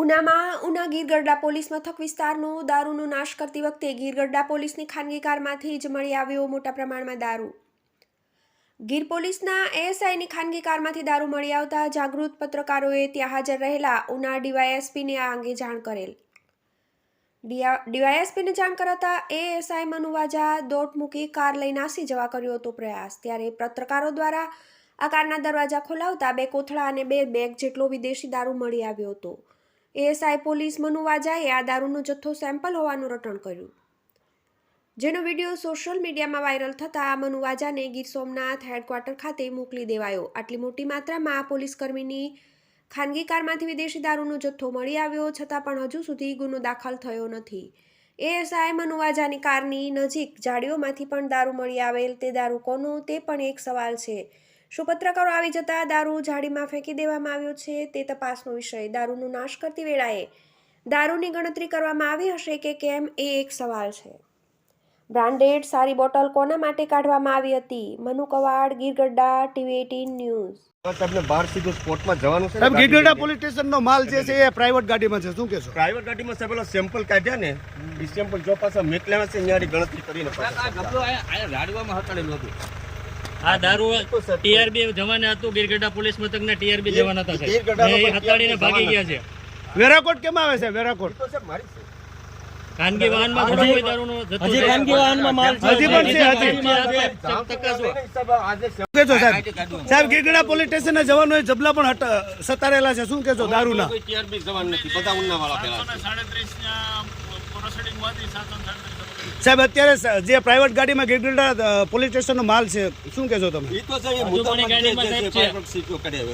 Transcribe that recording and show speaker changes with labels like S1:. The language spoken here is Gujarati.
S1: ઉનામાં, ઉના ગીરગઢડા પોલીસ મથક વિસ્તારનો દારૂનો નાશ કરતી વખતે ગીરગઢડા પોલીસની ખાનગી કારમાંથી જ મળી આવ્યો મોટા પ્રમાણમાં દારૂ. ગીર પોલીસના એએસઆઈની ખાનગી કારમાંથી દારૂ મળી આવતા જાગૃત પત્રકારોએ ત્યાં હાજર રહેલા ઉના ડીવાયએસપીને આ અંગે જાણ કરેલ. ડીવાયએસપીને જાણ કરાતા એએસઆઈ મનુવાજા દોટ મૂકી કાર લઈ નાસી જવા કર્યો હતો પ્રયાસ. ત્યારે પત્રકારો દ્વારા આ કારના દરવાજા ખોલાવતા બે કોથળા અને બે બેગ જેટલો વિદેશી દારૂ મળી આવ્યો હતો. એએસઆઈ પોલીસ મનુવાજાએ આ દારૂનો જથ્થો સેમ્પલ હોવાનું રટણ કર્યું. જેનો વીડિયો સોશિયલ મીડિયામાં વાયરલ થતાં આ મનુવાજાને ગીર સોમનાથ હેડક્વાર્ટર ખાતે મોકલી દેવાયો. આટલી મોટી માત્રામાં આ પોલીસકર્મીની ખાનગી કારમાંથી વિદેશી દારૂનો જથ્થો મળી આવ્યો છતાં પણ હજુ સુધી ગુનો દાખલ થયો નથી. એએસઆઈ મનુવાજાની કારની નજીક જાળીઓમાંથી પણ દારૂ મળી આવેલ તે દારૂ કોનો તે પણ એક સવાલ છે. શું પત્રકારો આવી જતા દારૂ જાડીમાં ફેંકી દેવામાં આવ્યો છે. તે તપાસનો વિષય. દારૂનો નાશ કરતી વેળાએ દારૂની ગણતરી કરવામાં આવી હશે કે કેમ એ એક સવાલ છે. બ્રાન્ડેડ સારી બોટલ કોના માટે કાઢવામાં આવી હતી? Manu Kavad Girgadhada TV eighteen news
S2: તમને બહાર સીધું સ્પોર્ટમાં જવાનું છે
S3: સાહેબ ગીરગઢડા પોલીસ સ્ટેશનનો માલ જે છે એ પ્રાઇવેટ ગાડીમાં છે. શું કહેશો?
S2: પ્રાઇવેટ ગાડીમાં સાહેબ પેલા સેમ્પલ કાઢ્યા ને એ સેમ્પલ જો પાછા મેકલેવા છે ત્યાંની ગણતરી કરીને પછી
S4: આ દારૂ ટીઆરબી જવાને હતું ગીરગઢડા પોલીસ મથકના ટીઆરબી જવાના હતા સાહેબ. હતાડીને ભાગી ગયા છે.
S3: વેરાકોટ કેમ આવે છે વેરાકોટ?
S4: ખાનગી વાહનમાં થોડો કોઈ દારૂનો જથ્થો
S5: હજી ખાનગી વાહનમાં માલ છે.
S3: હજી પણ છે, હજી.
S4: હજી.
S2: સાહેબ, આજે
S3: શું કહેશો સાહેબ? સાહેબ ગીરગઢડા પોલીસ સ્ટેશનના જવાનોએ જબલા પણ સતારેલા છે. શું કેજો દારૂના?
S2: કોઈ TRB જવાન નથી. બધા ઉનાવાળા પેલા છે.
S3: સાહેબ અત્યારે જે પ્રાઇવેટ ગાડીમાં ગીરગઢડા પોલીસ સ્ટેશનનો માલ છે શું કહેશો તમે?
S2: એ તો
S4: સાહેબ